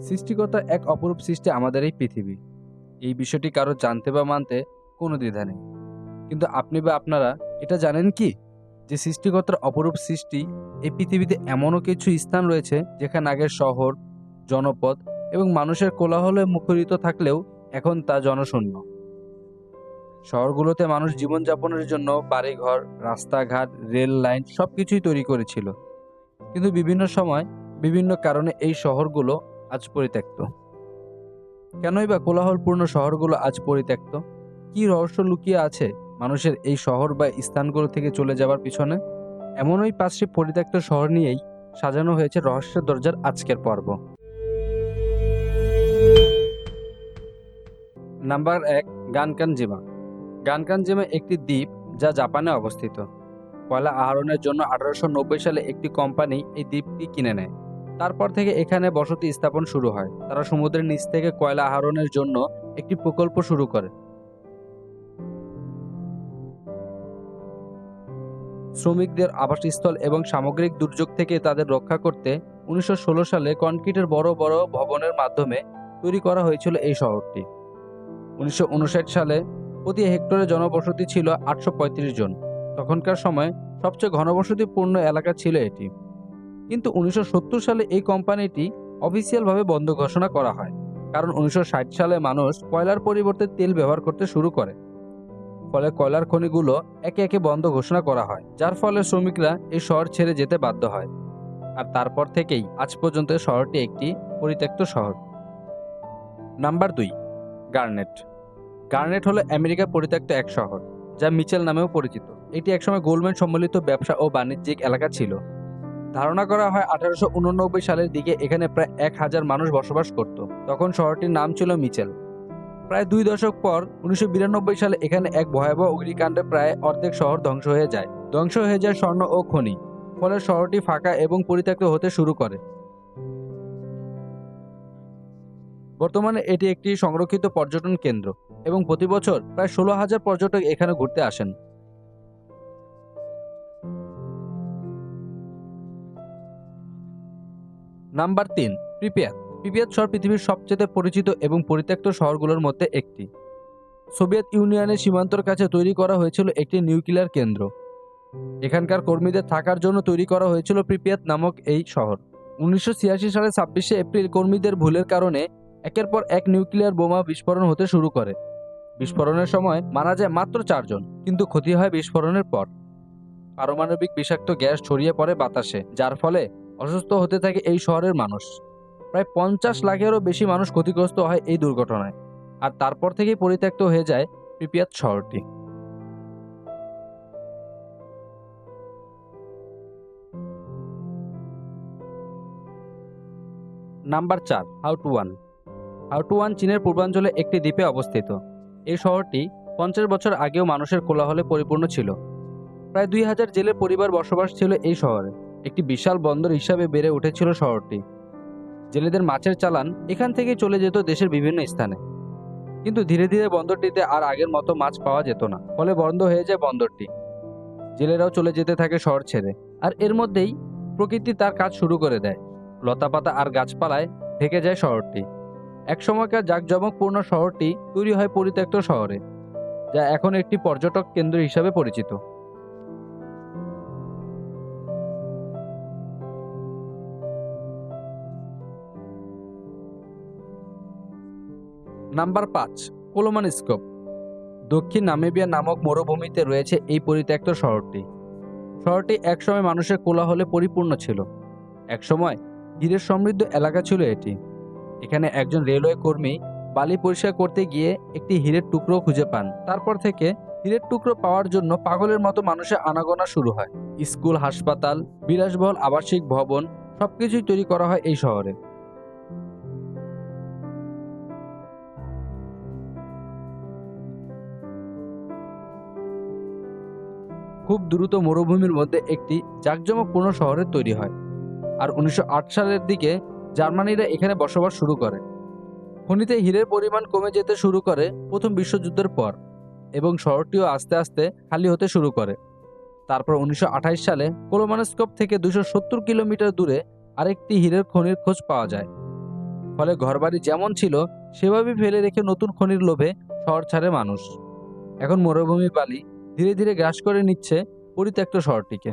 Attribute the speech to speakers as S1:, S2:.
S1: সৃষ্টিকর্তা এক অপরূপ সৃষ্টি আমাদের এই পৃথিবী। এই বিষয়টি কারও জানতে বা মানতে কোনো দ্বিধা নেই। কিন্তু আপনি বা আপনারা এটা জানেন কি? যে সৃষ্টিকর্তার অপরূপ সৃষ্টি এই পৃথিবীতে এমনও কিছু স্থান রয়েছে যেখানে আগে শহর, জনপদ এবং মানুষের কোলাহলে মুখরিত থাকলেও এখন তা জনশূন্য। শহরগুলোতে মানুষ জীবনযাপনের জন্য বাড়িঘর, রাস্তাঘাট, রেল লাইন সব কিছুই তৈরি করেছিল। কিন্তু বিভিন্ন সময় বিভিন্ন কারণে এই শহরগুলো আজ পরিত্যক্ত। কেনই বা কোলাহলপূর্ণ শহরগুলো আজ পরিত্যক্ত? কি রহস্য লুকিয়ে আছে মানুষের এই শহর বা স্থানগুলো থেকে চলে যাওয়ার পিছনে? এমনই পাঁচটি পরিত্যক্ত শহর নিয়েই সাজানো হয়েছে রহস্যের দরজার আজকের পর্ব। নাম্বার এক, গানকানজিমা। গানকানজিমা একটি দ্বীপ যা জাপানে অবস্থিত। কয়লা আহরণের জন্য আঠারোশো নব্বই সালে একটি কোম্পানি এই দ্বীপটি কিনে নেয়। তারপর থেকে এখানে বসতি স্থাপন শুরু হয়। তারা সমুদ্রের নিচ থেকে কয়লা আহরণের জন্য একটি প্রকল্প শুরু করে। শ্রমিকদের আবাসস্থল এবং সামগ্রিক দুর্যোগ থেকে তাদের রক্ষা করতে উনিশশো ষোলো সালে কনক্রিটের বড় বড় ভবনের মাধ্যমে তৈরি করা হয়েছিল এই শহরটি। উনিশশো উনষাট সালে প্রতি হেক্টরে জনবসতি ছিল আটশো পঁয়ত্রিশ জন। তখনকার সময় সবচেয়ে ঘনবসতিপূর্ণ এলাকা ছিল এটি। কিন্তু উনিশশো সত্তর সালে এই কোম্পানিটি অফিসিয়ালভাবে বন্ধ ঘোষণা করা হয়, কারণ উনিশশো ষাট সালে মানুষ কয়লার পরিবর্তে তেল ব্যবহার করতে শুরু করে। ফলে কয়লার খনিগুলো একে একে বন্ধ ঘোষণা করা হয়, যার ফলে শ্রমিকরা এই শহর ছেড়ে যেতে বাধ্য হয়। আর তারপর থেকেই আজ পর্যন্ত শহরটি একটি পরিত্যক্ত শহর। নাম্বার দুই, গার্নেট। গার্নেট হলো আমেরিকার পরিত্যক্ত এক শহর, যা মিচেল নামেও পরিচিত। এটি একসময় গোল্ডম্যান সম্মিলিত ব্যবসা ও বাণিজ্যিক এলাকা ছিল। ধারণা করা হয় আঠারোশো উননব্বই সালের দিকে এখানে প্রায় এক হাজার মানুষ বসবাস করত। তখন শহরটির নাম ছিল মিচেল। প্রায় দুই দশক পর উনিশশো বিরানব্বই সালে এখানে এক ভয়াবহ অগ্নিকাণ্ডে প্রায় অর্ধেক শহর ধ্বংস হয়ে যায়। ধ্বংস হয়ে যায় স্বর্ণ ও খনি, ফলে শহরটি ফাঁকা এবং পরিত্যক্ত হতে শুরু করে। বর্তমানে এটি একটি সংরক্ষিত পর্যটন কেন্দ্র এবং প্রতি বছর প্রায় ষোলো হাজার পর্যটক এখানে ঘুরতে আসেন। নাম্বার তিন প্রিপেয়ার প্রিপেয়ার শহর পৃথিবীর সবচেয়ে পরিচিত এবং পরিত্যক্ত শহরগুলোর মধ্যে একটি। সোভিয়েত ইউনিয়নের সীমান্তর কাছে তৈরি করা হয়েছিল একটি নিউক্লিয়ার কেন্দ্র। এখানকার কর্মীদের থাকার জন্য তৈরি করা হয়েছিল প্রিপিয়াত নামক এই শহর। উনিশশো সালে ছাব্বিশে এপ্রিল কর্মীদের ভুলের কারণে একের পর এক নিউক্লিয়ার বোমা বিস্ফোরণ হতে শুরু করে। বিস্ফোরণের সময় মারা যায় মাত্র চারজন, কিন্তু ক্ষতি হয় বিস্ফোরণের পর। পারমাণবিক বিষাক্ত গ্যাস ছড়িয়ে পড়ে বাতাসে, যার ফলে অসুস্থ হতে থাকে এই শহরের মানুষ। প্রায় পঞ্চাশ লাখেরও বেশি মানুষ ক্ষতিগ্রস্ত হয় এই দুর্ঘটনায়। আর তারপর থেকেই পরিত্যক্ত হয়ে যায় প্রিপিয়াত শহরটি। নাম্বার চার, হাউটুয়ান। হাউটুয়ান চীনের পূর্বাঞ্চলে একটি দ্বীপে অবস্থিত। এই শহরটি পঞ্চাশ বছর আগেও মানুষের কোলাহলে পরিপূর্ণ ছিল। প্রায় দুই হাজার জেলের পরিবার বসবাস ছিল এই শহরে। একটি বিশাল বন্দর হিসাবে বেড়ে উঠেছিল শহরটি। জেলেদের মাছের চালান এখান থেকে চলে যেত দেশের বিভিন্ন স্থানে। কিন্তু ধীরে ধীরে বন্দরটিতে আর আগের মতো মাছ পাওয়া যেত না, ফলে বন্ধ হয়ে যায় বন্দরটি। জেলেরাও চলে যেতে থাকে শহর ছেড়ে, আর এর মধ্যেই প্রকৃতি তার কাজ শুরু করে দেয়। লতাপাতা আর গাছপালায় ঢেকে যায় শহরটি। এক সময়কার জাঁকজমকপূর্ণ শহরটি তৈরি হয় পরিত্যক্ত শহরে, যা এখন একটি পর্যটক কেন্দ্র হিসাবে পরিচিত। নাম্বার পাঁচ কোলোমান স্কোপ দক্ষিণ নামিবিয়া নামক মরুভূমিতে রয়েছে এই পরিত্যক্ত শহরটি। শহরটি একসময় মানুষের কোলাহলে পরিপূর্ণ ছিল। একসময় হীরের সমৃদ্ধ এলাকা ছিল এটি। এখানে একজন রেলওয়ে কর্মী বালি পরিষ্কার করতে গিয়ে একটি হীরের টুকরো খুঁজে পান। তারপর থেকে হীরের টুকরো পাওয়ার জন্য পাগলের মতো মানুষের আনাগোনা শুরু হয়। স্কুল, হাসপাতাল, বিলাসবহুল আবাসিক ভবন সবকিছুই তৈরি করা হয় এই শহরে। খুব দ্রুত মরুভূমির মধ্যে একটি জাঁকজমকপূর্ণ শহরের তৈরি হয়। আর উনিশশো আট সালের দিকে জার্মানিরা এখানে বসবাস শুরু করে। খনিতে হীরের পরিমাণ কমে যেতে শুরু করে প্রথম বিশ্বযুদ্ধের পর এবং শহরটিও আস্তে আস্তে খালি হতে শুরু করে। তারপর উনিশশো আঠাশ সালে কোলোমানস্কোপ থেকে দুশো কিলোমিটার দূরে আরেকটি হীরের খনির খোঁজ পাওয়া যায়। ফলে ঘরবাড়ি যেমন ছিল, সেভাবেই ফেলে রেখে নতুন খনির লোভে শহর ছাড়ে মানুষ। এখন মরুভূমি বালি ধীরে ধীরে গ্রাস করে নিচ্ছে পরিত্যক্ত শহরটিকে।